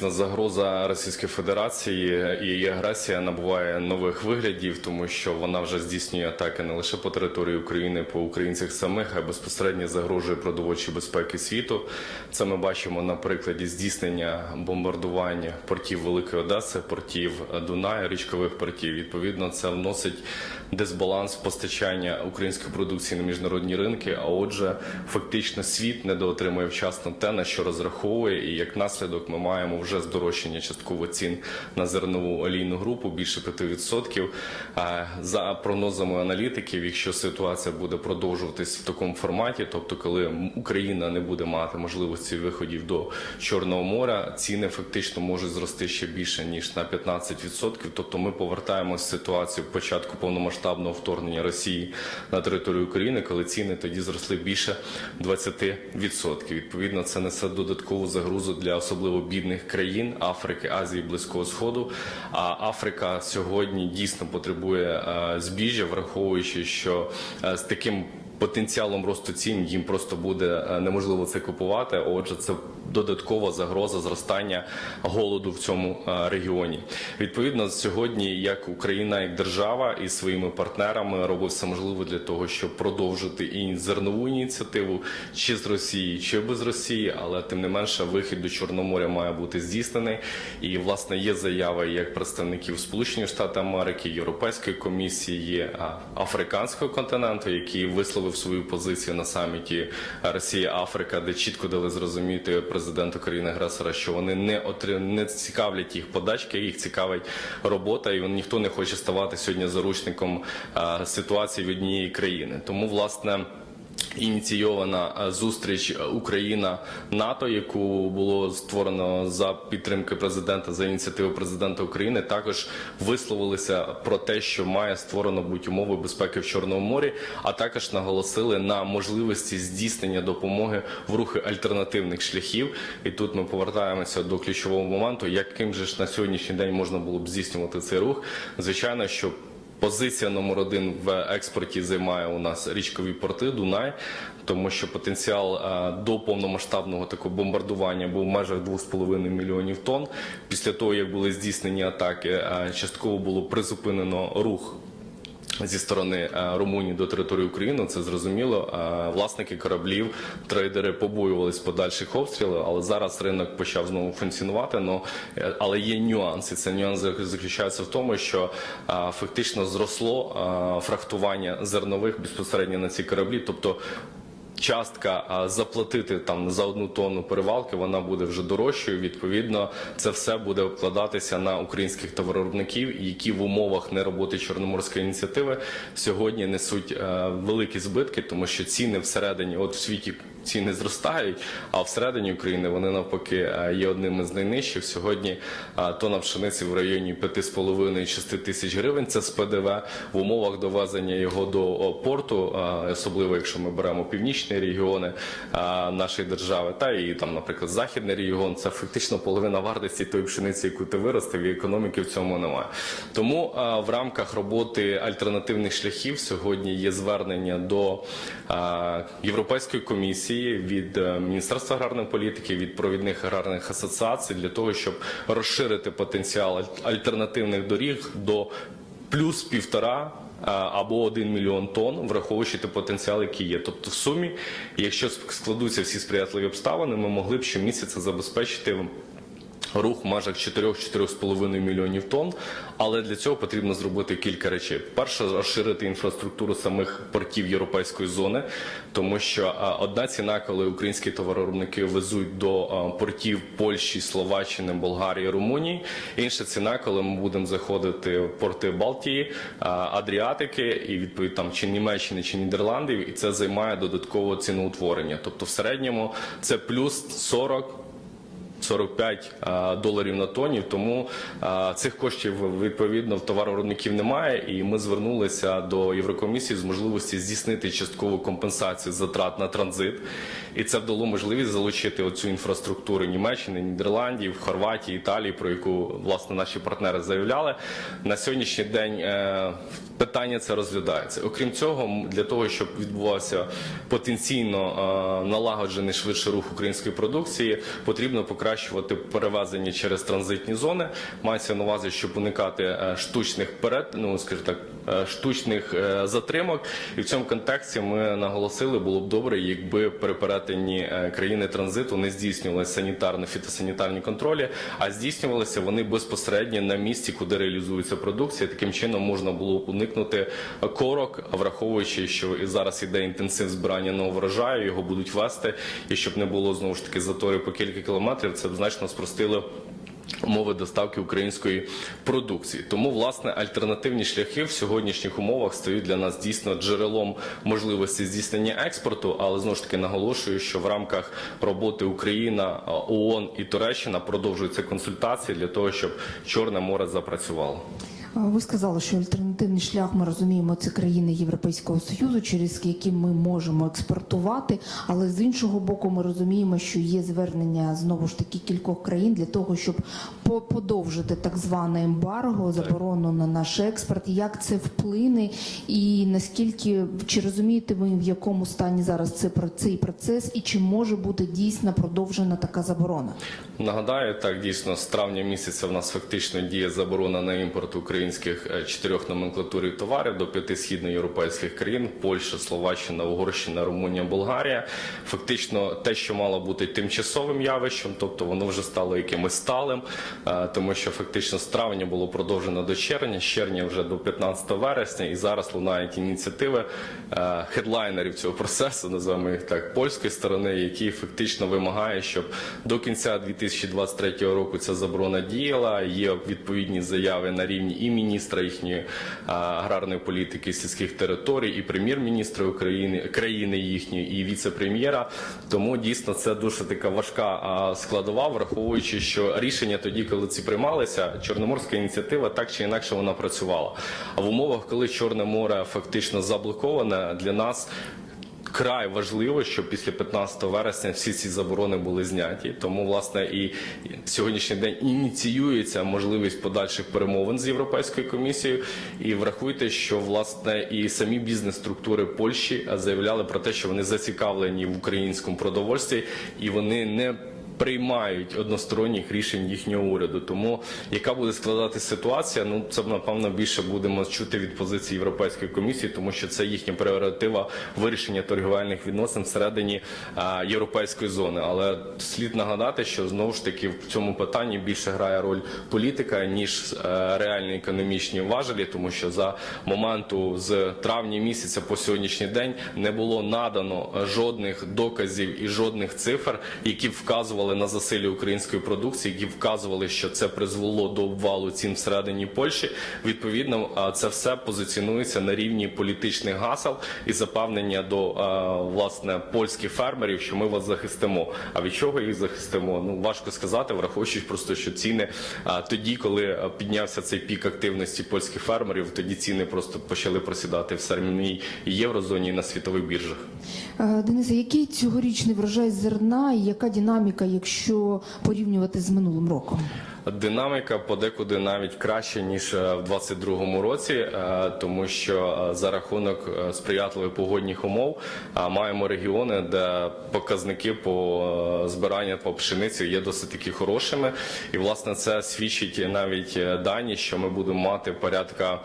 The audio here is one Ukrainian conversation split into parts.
Загроза Російської Федерації і її агресія набуває нових виглядів, тому що вона вже здійснює атаки не лише по території України, по українцях самих, а безпосередньо загрожує продовольчій безпеки світу. Це ми бачимо на прикладі здійснення бомбардування портів Великої Одеси, портів Дунаю, річкових портів. Відповідно, це вносить дисбаланс постачання української продукції на міжнародні ринки. А отже, фактично світ недоотримує вчасно те, на що розраховує, і як наслідок ми маємо вже здорожчання частково цін на зернову олійну групу більше 5%. А За прогнозами аналітиків, якщо ситуація буде продовжуватись в такому форматі, тобто коли Україна не буде мати можливості виходів до Чорного моря, ціни фактично можуть зрости ще більше ніж на 15%. Тобто ми повертаємося в ситуацію початку повномасштабного вторгнення Росії на територію України, коли ціни тоді зросли більше 20%. Відповідно, це несе додаткову загрозу для особливо бідних країн Африки, Азії, Близького Сходу. А Африка сьогодні дійсно потребує е, збіжжя, враховуючи, що е, з таким потенціалом росту цін їм просто буде е, неможливо це купувати. Отже, це додаткова загроза зростання голоду в цьому е, регіоні. Відповідно, сьогодні як Україна, як держава із своїми партнерами робить все можливе для того, щоб продовжити і зернову ініціативу чи з Росії, чи без Росії, але тим не менше вихід до Чорного моря має бути здійснений. І власне є заяви як представників Сполучених Штатів Америки, Європейської комісії, є африканського континенту, який висловив свою позицію на саміті Росія Африка, де чітко дали зрозуміти президенту країни агресора, що вони не отри... не цікавлять їх подачки, їх цікавить робота, і ніхто не хоче ставати сьогодні заручником ситуації в однієї країни. Тому власне. Ініційована е, зустріч е, Україна НАТО, яку було створено за підтримки президента за ініціативи президента України, також висловилися про те, що має створено будь умови безпеки в Чорному морі, а також наголосили на можливості здійснення допомоги в рухи альтернативних шляхів. І тут ми повертаємося до ключового моменту, яким же ж на сьогоднішній день можна було б здійснювати цей рух. Звичайно, що Позиція номер один в експорті займає у нас річкові порти Дунай, тому що потенціал е, до повномасштабного такого бомбардування був в межах 2,5 мільйонів тонн. Після того, як були здійснені атаки, е, частково було призупинено рух. Зі сторони е, Румунії до території України це зрозуміло. Е, Власники кораблів, трейдери побоювались подальших обстрілів, але зараз ринок почав знову функціонувати. Е, але є нюанси. Це нюанс заключається в тому, що фактично зросло фрахтування зернових безпосередньо на ці кораблі, тобто. Частка заплатити там за одну тонну перевалки, вона буде вже дорожчою. Відповідно, це все буде вкладатися на українських товаровиробників, які в умовах нероботи чорноморської ініціативи сьогодні несуть е, великі збитки, тому що ціни всередині, от в світі ціни зростають, а всередині України вони навпаки е, є одними з найнижчих. Сьогодні е, тонна пшениці в районі 5,5-6 тисяч гривень. Це з ПДВ в умовах довезення його до порту, особливо якщо ми беремо північні регіони е, нашої держави, та і там, наприклад, західний регіон. Це фактично половина вартості тої пшениці, яку ти виростив, і економіки в цьому немає. Тому е, в рамках роботи альтернативних шляхів сьогодні є звернення до е, Європейської комісії від Міністерства аграрної політики, від провідних аграрних асоціацій для того, щоб розширити потенціал аль- альтернативних доріг до плюс півтора. Е, Або 1 мільйон тонн, враховуючи той потенціал, який є. Тобто, в сумі, якщо складуться всі сприятливі обставини, ми могли б щомісяця забезпечити рух в межах 4-4,5 мільйонів тонн. Але для цього потрібно зробити кілька речей. Перше, розширити інфраструктуру самих портів європейської зони, тому що одна ціна, коли українські товаровиробники везуть до портів Польщі, Словаччини, Болгарії, Румунії. Інша ціна, коли ми будемо заходити в порти Балтії, Адріатики і відповідь там чи Німеччини, чи Нідерландів, і це займає додаткове ціноутворення. Тобто, в середньому це плюс 40 45 доларів на тоні. Тому цих коштів відповідно в товаровиробників немає. І ми звернулися до Єврокомісії з можливості здійснити часткову компенсацію затрат на транзит. І це вдало можливість залучити оцю інфраструктуру Німеччини, Нідерландів, Хорватії, Італії, про яку власне наші партнери заявляли. На сьогоднішній день е, питання це розглядається. Окрім цього, для того, щоб відбувався потенційно е, налагоджений швидше рух української продукції, потрібно покращити покращувати перевезення через транзитні зони. Мається на увазі, щоб уникати е, штучних перед, ну скажімо так, е, штучних е, затримок. І в цьому контексті ми наголосили, було б добре, якби при перетині країни транзиту не здійснювалися санітарно-фітосанітарні контролі, а здійснювалися вони безпосередньо на місці, куди реалізується продукція. Таким чином можна було б уникнути корок, враховуючи, що і зараз іде інтенсив збирання нового врожаю, його будуть вести, і щоб не було знову ж таки заторів по кілька кілометрів, це б значно спростило умови доставки української продукції. Тому власне альтернативні шляхи в сьогоднішніх умовах стають для нас дійсно джерелом можливості здійснення експорту. Але знову ж таки наголошую, що в рамках роботи Україна, ООН і Туреччина продовжуються консультації для того, щоб Чорне море запрацювало. Ви сказали, що альтернативний шлях ми розуміємо це країни Європейського союзу, через які ми можемо експортувати. Але з іншого боку, ми розуміємо, що є звернення знову ж таки кількох країн для того, щоб по- подовжити так зване ембарго, заборону на наш експорт. Як це вплине, і наскільки чи розумієте ви в якому стані зараз це цей процес, і чи може бути дійсно продовжена така заборона? Нагадаю, так дійсно з травня місяця в нас фактично діє заборона на імпорт українських е, чотирьох номенклатурів товарів до п'яти східноєвропейських країн: Польща, Словаччина, Угорщина, Румунія, Болгарія. Фактично, те, що мало бути тимчасовим явищем, тобто воно вже стало якимось сталим, е, тому що фактично з травня було продовжено до червня, з червня вже до 15 вересня, і зараз лунають ініціативи е, хедлайнерів цього процесу, називаємо їх так, польської сторони, які фактично вимагає, щоб до кінця 2023 року ця заборона діяла. Є відповідні заяви на рівні і міністра їхньої аграрної політики сільських територій, і прем'єр-міністра України країни їхньої, і віце-прем'єра. Тому дійсно це дуже така важка складова, враховуючи, що рішення тоді, коли ці приймалися, чорноморська ініціатива так чи інакше вона працювала. А в умовах, коли Чорне море фактично заблоковане, для нас Край важливо, щоб після 15 вересня всі ці заборони були зняті. Тому власне і сьогоднішній день ініціюється можливість подальших перемовин з європейською комісією. І врахуйте, що власне і самі бізнес-структури Польщі е, заявляли про те, що вони зацікавлені в українському продовольстві, і вони не приймають односторонніх рішень їхнього уряду. Тому яка буде складатися ситуація? Ну це напевно більше будемо чути від позиції Європейської комісії, тому що це їхня прерогатива вирішення торгівельних відносин всередині а, європейської зони. Але слід нагадати, що знову ж таки в цьому питанні більше грає роль політика ніж е, реальні економічні важелі, тому що за моменту з травня місяця по сьогоднішній день не було надано жодних доказів і жодних цифр, які б вказували на засилля української продукції, які вказували, що це призвело до обвалу цін всередині Польщі. Відповідно, це все позиціонується на рівні політичних гасел і запевнення до власне польських фермерів, що ми вас захистимо. А від чого їх захистимо? Ну важко сказати, враховуючи просто, що ціни тоді, коли піднявся цей пік активності польських фермерів, тоді ціни просто почали просідати в самій єврозоні і на світових біржах. Е, Денисе, який цьогорічний врожай зерна і яка динаміка, якщо порівнювати з минулим роком? Динаміка подекуди навіть краще ніж е, в 22-му році, е, тому що е, за рахунок сприятливих погодних умов маємо регіони, де показники по збиранню по пшениці є досить таки хорошими, і власне це свідчить навіть дані, що ми будемо мати порядка.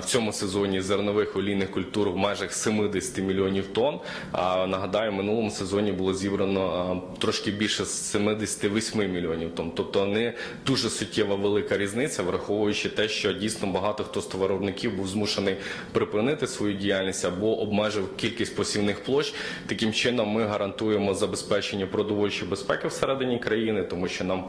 В цьому сезоні зернових олійних культур в межах 70 мільйонів тонн. А нагадаю, в минулому сезоні було зібрано трошки більше 78 мільйонів тонн. Тобто не дуже суттєва велика різниця, враховуючи те, що дійсно багато хто з товаровиробників був змушений припинити свою діяльність або обмежив кількість посівних площ. Таким чином ми гарантуємо забезпечення продовольчої безпеки всередині країни, тому що нам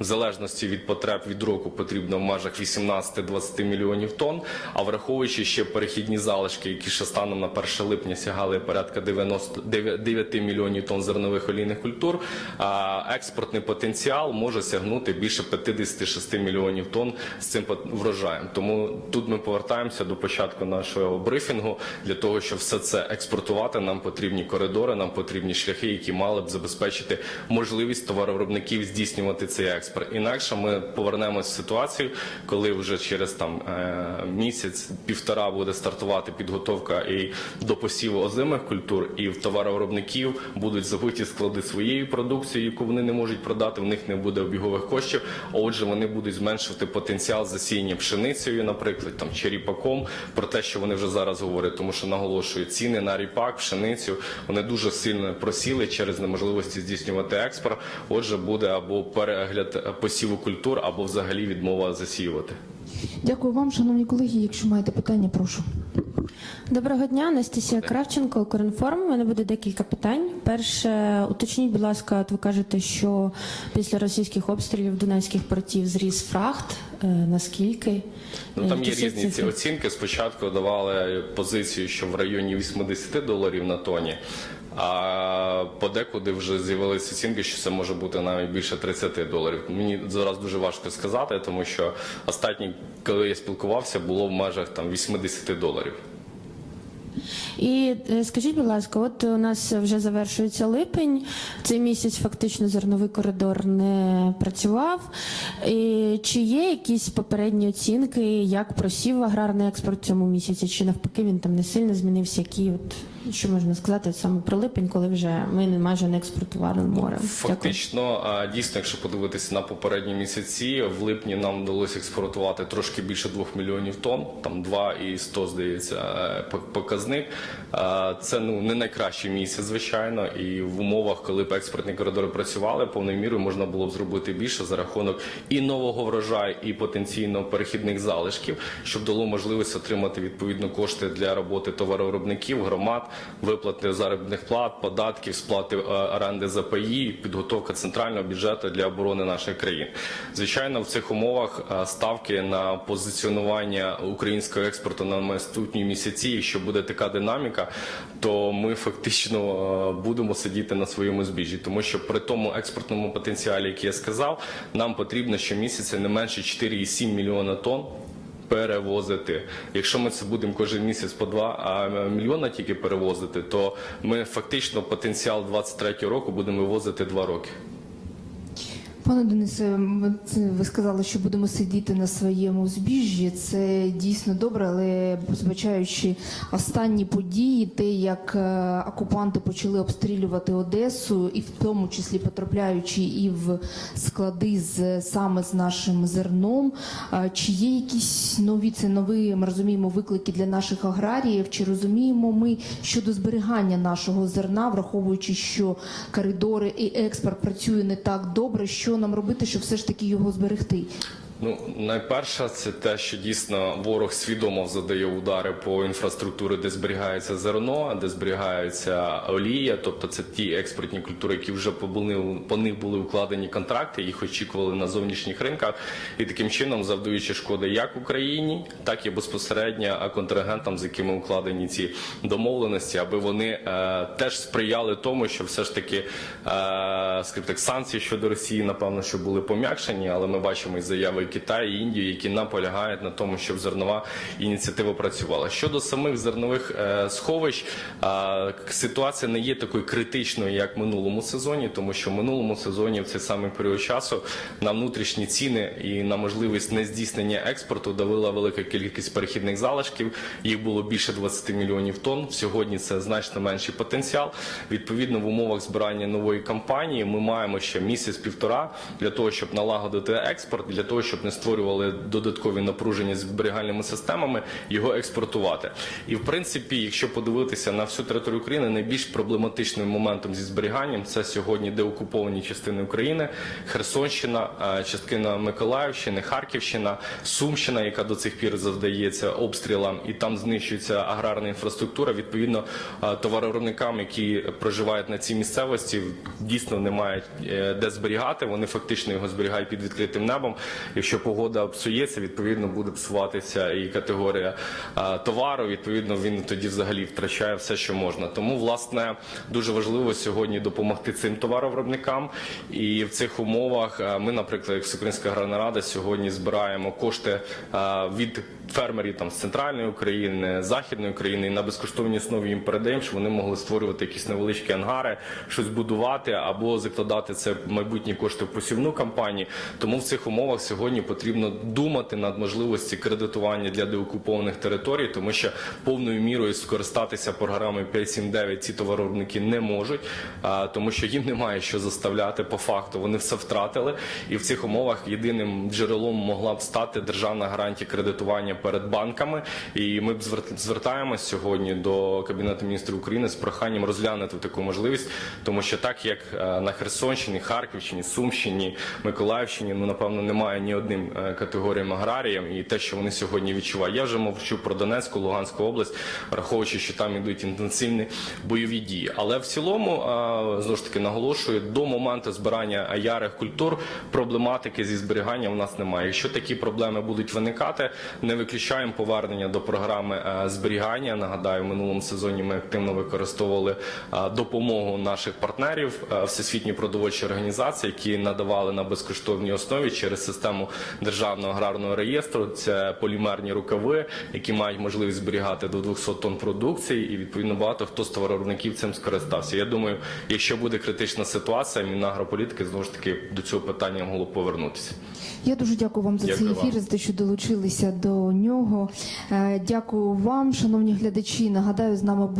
в залежності від потреб від року потрібно в межах 18-20 мільйонів тонн. А враховуючи ще перехідні залишки, які ще станом на 1 липня сягали порядка 90, 9 мільйонів тонн зернових олійних культур, експортний потенціал може сягнути більше 56 мільйонів тонн з цим врожаєм. Тому тут ми повертаємося до початку нашого брифінгу. Для того, щоб все це експортувати, нам потрібні коридори, нам потрібні шляхи, які мали б забезпечити можливість товаровиробників здійснювати цей експорт. Інакше ми повернемось в ситуацію, коли вже через там е, місяць півтора буде стартувати підготовка і до посіву озимих культур, і в товаровиробників будуть забиті склади своєю продукцією, яку яку вони не можуть продати, в них не буде обігових коштів. Отже, вони будуть зменшувати потенціал засіяння пшеницею, наприклад, там чи ріпаком, про те, що вони вже зараз говорять, тому що наголошую, ціни на ріпак, пшеницю вони дуже сильно просіли через неможливості здійснювати експорт. Отже, буде або перегляд посіву культур, або взагалі відмова засіювати. Дякую вам, шановні колеги. Якщо маєте питання, прошу. Доброго дня, Анастасія Кравченко, Укрінформ. У мене буде декілька питань. Перше, уточніть, будь ласка, от ви кажете, що після російських обстрілів донецьких портів зріс фрахт. Е, Наскільки? Ну там Е, є які різні ці цифри? оцінки. Спочатку давали позицію, що в районі 80 доларів на тоні. А подекуди вже з'явилися оцінки, що це може бути навіть більше 30 доларів. Мені зараз дуже важко сказати, тому що останні, коли я спілкувався, було в межах там 80 доларів. І е, скажіть, будь ласка, от у нас вже завершується липень. Цей місяць фактично зерновий коридор не працював. І чи є якісь попередні оцінки, як просів аграрний експорт в цьому місяці, чи навпаки він там не сильно змінився? Які от що можна сказати саме про липень, коли вже ми не- майже не експортували море? Фактично, а, дійсно, якщо подивитися на попередні місяці, в липні нам вдалося експортувати трошки більше 2 мільйонів тонн, там 2 і 100, здається, е, по- показник. А, Це ну не найкращий місяць, звичайно, і в умовах, коли б експортні коридори працювали, повною мірою можна було б зробити більше за рахунок і нового врожаю, і потенційно перехідних залишків, щоб дало можливість отримати відповідно кошти для роботи товаровиробників, громад, виплати заробітних плат, податків, сплати е, оренди за паї, підготовка центрального бюджету для оборони нашої країни. Звичайно, в цих умовах е, ставки на позиціонування українського експорту на наступні місяці. Якщо буде така динаміка, то ми фактично е, будемо сидіти на своєму збіжжі, тому що при тому експортному потенціалі, який я сказав, нам потрібно щомісяця не менше 4,7 мільйона тонн перевозити. Якщо ми це будемо кожен місяць по 2 а, мільйона тільки перевозити, то ми фактично потенціал 23 року будемо вивозити 2 роки. Пане Денисе, ви сказали, що будемо сидіти на своєму збіжжі. Це дійсно добре, але збачаючи останні події, те, як е, окупанти почали обстрілювати Одесу, і в тому числі потрапляючи і в склади з саме з нашим зерном. Чи є якісь нові це нові, ми розуміємо, виклики для наших аграріїв? Чи розуміємо ми щодо зберігання нашого зерна, враховуючи, що коридори і експорт працює не так добре, що нам робити, щоб все ж таки його зберегти? Ну, найперше, це те, що дійсно ворог свідомо задає удари по інфраструктурі, де зберігається зерно, де зберігається олія, тобто це ті експортні культури, які вже по були- по них були укладені контракти, їх очікували на зовнішніх ринках, і таким чином завдаючи шкоди як Україні, так і безпосередньо контрагентам, з якими укладені ці домовленості, аби вони е, теж сприяли тому, що все ж таки, е, скажімо санкції щодо Росії, напевно, що були пом'якшені, але ми бачимо і заяви Китаю і Індії, які наполягають на тому, щоб зернова ініціатива працювала. Щодо самих зернових е, сховищ, е, ситуація не є такою критичною, як в минулому сезоні, тому що в минулому сезоні в цей самий період часу на внутрішні ціни і на можливість нездійснення експорту давила велика кількість перехідних залишків. Їх було більше 20 мільйонів тонн. Сьогодні це значно менший потенціал. Відповідно, в умовах збирання нової кампанії ми маємо ще місяць-півтора для того, щоб налагодити експорт, для того, щоб не створювали додаткові напруження з зберігальними системами, його експортувати. І в принципі, якщо подивитися на всю територію України, найбільш проблематичним моментом зі зберіганням це сьогодні деокуповані частини України, Херсонщина, е, частина Миколаївщини, Харківщина, Сумщина, яка до цих пір завдається обстрілам, і там знищується аграрна інфраструктура. Відповідно, е, товаровиробникам, які проживають на цій місцевості, дійсно не мають е, де зберігати. Вони фактично його зберігають під відкритим небом. Якщо погода псується, відповідно буде псуватися і категорія товару. Відповідно, він тоді взагалі втрачає все, що можна. Тому, власне, дуже важливо сьогодні допомогти цим товаровиробникам. І в цих умовах ми, наприклад, як Всеукраїнська гранарада, сьогодні збираємо кошти від фермерів там з центральної України, західної України, і на безкоштовній основі їм передаємо, щоб вони могли створювати якісь невеличкі ангари, щось будувати або закладати це майбутні кошти в посівну кампанію. Тому в цих умовах сьогодні потрібно думати над можливості кредитування для деокупованих територій, тому що повною мірою скористатися програмою 5.7.9 ці товаровиробники не можуть, тому що їм немає що заставляти по факту. Вони все втратили, і в цих умовах єдиним джерелом могла б стати державна гарантія кредитування перед банками. І ми звертаємось сьогодні до Кабінету міністрів України з проханням розглянути таку можливість, тому що так як е, на Херсонщині, Харківщині, Сумщині, Миколаївщині, ну напевно немає ні одним е, категоріям аграріям, і те, що вони сьогодні відчувають. Я вже мовчу про Донецьку, Луганську область, враховуючи, що там ідуть інтенсивні бойові дії. Але в цілому е, знову ж таки наголошую, до моменту збирання ярих культур проблематики зі зберігання у нас немає. Якщо такі проблеми будуть виникати, не виключаємо повернення до програми е, зберігання. Нагадаю, в минулому сезоні ми активно використовували е, допомогу наших партнерів е, Всесвітньої продовольчої організації, які надавали на безкоштовній основі через систему державного аграрного реєстру. Це полімерні рукави, які мають можливість зберігати до 200 тонн продукції, і відповідно багато хто з товаровиробників цим скористався. Я думаю, якщо буде критична ситуація, Мінагрополітики знову ж таки до цього питання могло повернутися. Я дуже дякую вам за Дякую цей ефір, вам. за те, що долучилися до нього. Е, Дякую вам, шановні глядачі. Нагадаю, з нами був.